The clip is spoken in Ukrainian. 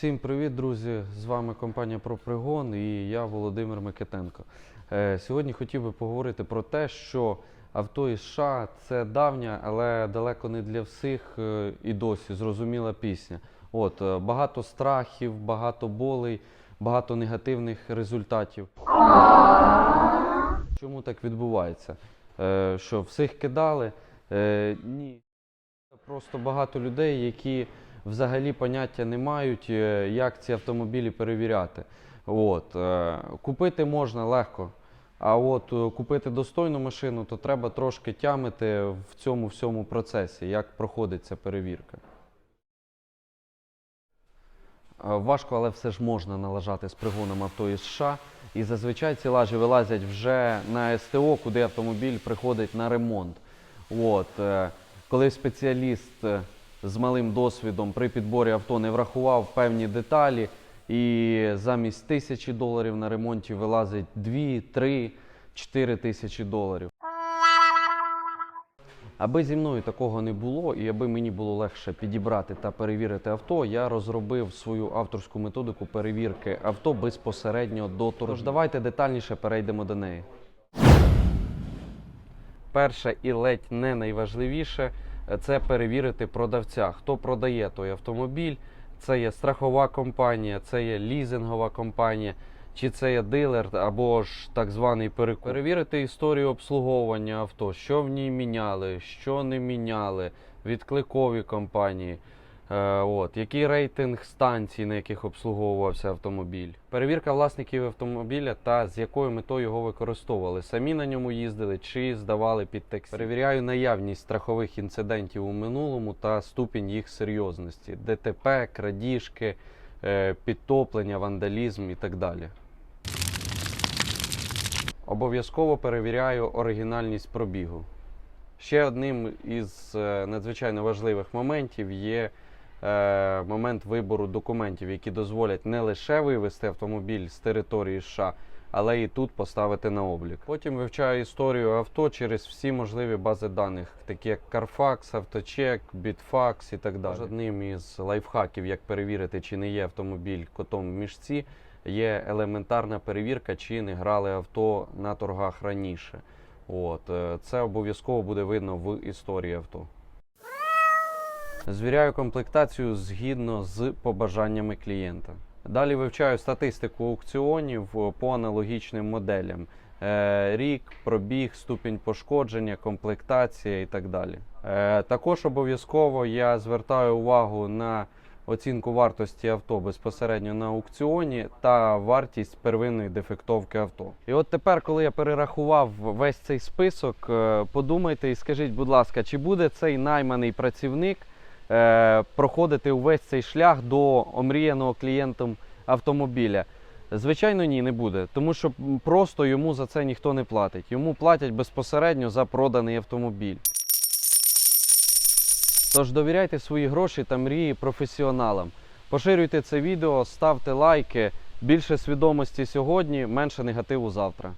Всім привіт, друзі! З вами компанія «Пропригон» і я Володимир Микитенко. Е, Сьогодні хотів би поговорити про те, що авто із США це давня, але далеко не для всіх е, і досі зрозуміла пісня. От, е, багато страхів, багато болей, багато негативних результатів. Чому так відбувається? Що всіх кидали? Ні. Просто багато людей, які взагалі поняття не мають, е, як ці автомобілі перевіряти. От, е, купити можна легко, а от е, купити достойну машину, то треба трошки тямити в цьому всьому процесі, як проходить ця перевірка. Важко, але все ж можна налажати з пригоном авто із США. І зазвичай ці лажі вилазять вже на СТО, куди автомобіль приходить на ремонт. От, коли спеціаліст з малим досвідом при підборі авто не врахував певні деталі, і замість тисячі доларів на ремонті вилазить 2, 3, 4 тисячі доларів. Аби зі мною такого не було, і аби мені було легше підібрати та перевірити авто, я розробив свою авторську методику перевірки авто безпосередньо до торгів. Тож давайте детальніше перейдемо до неї. Перше і ледь не найважливіше це перевірити продавця. Хто продає той автомобіль? Це є страхова компанія, це є лізингова компанія, чи це є дилер або ж так званий перекуп. Перевірити історію обслуговування авто, що в ній міняли, що не міняли, відкликові компанії. Е, От, який рейтинг станцій, на яких обслуговувався автомобіль. Перевірка власників автомобіля та з якою метою його використовували. Самі на ньому їздили чи здавали під таксі. Перевіряю наявність страхових інцидентів у минулому та ступінь їх серйозності. ДТП, крадіжки, е, підтоплення, вандалізм і так далі. Обов'язково перевіряю оригінальність пробігу. Ще одним із е, надзвичайно важливих моментів є момент вибору документів, які дозволять не лише вивезти автомобіль з території США, але і тут поставити на облік. Потім вивчаю історію авто через всі можливі бази даних, такі як Carfax, Авточек, Bitfax і так далі. Одним із лайфхаків, як перевірити, чи не є автомобіль котом в мішці, є елементарна перевірка, чи не грали авто на торгах раніше. От, е, це обов'язково буде видно в історії авто. Звіряю комплектацію згідно з побажаннями клієнта. Далі вивчаю статистику аукціонів по аналогічним моделям: Е, рік, пробіг, ступінь пошкодження, комплектація і так далі. Е, Також обов'язково я звертаю увагу на оцінку вартості авто безпосередньо на аукціоні та вартість первинної дефектовки авто. І от тепер, коли я перерахував весь цей список, е, подумайте і скажіть, будь ласка, чи буде цей найманий працівник проходити увесь цей шлях до омріяного клієнтом автомобіля? Звичайно, ні, не буде, тому що просто йому за це ніхто не платить. Йому платять безпосередньо за проданий автомобіль. Тож довіряйте свої гроші та мрії професіоналам. Поширюйте це відео, ставте лайки. Більше свідомості сьогодні, менше негативу завтра.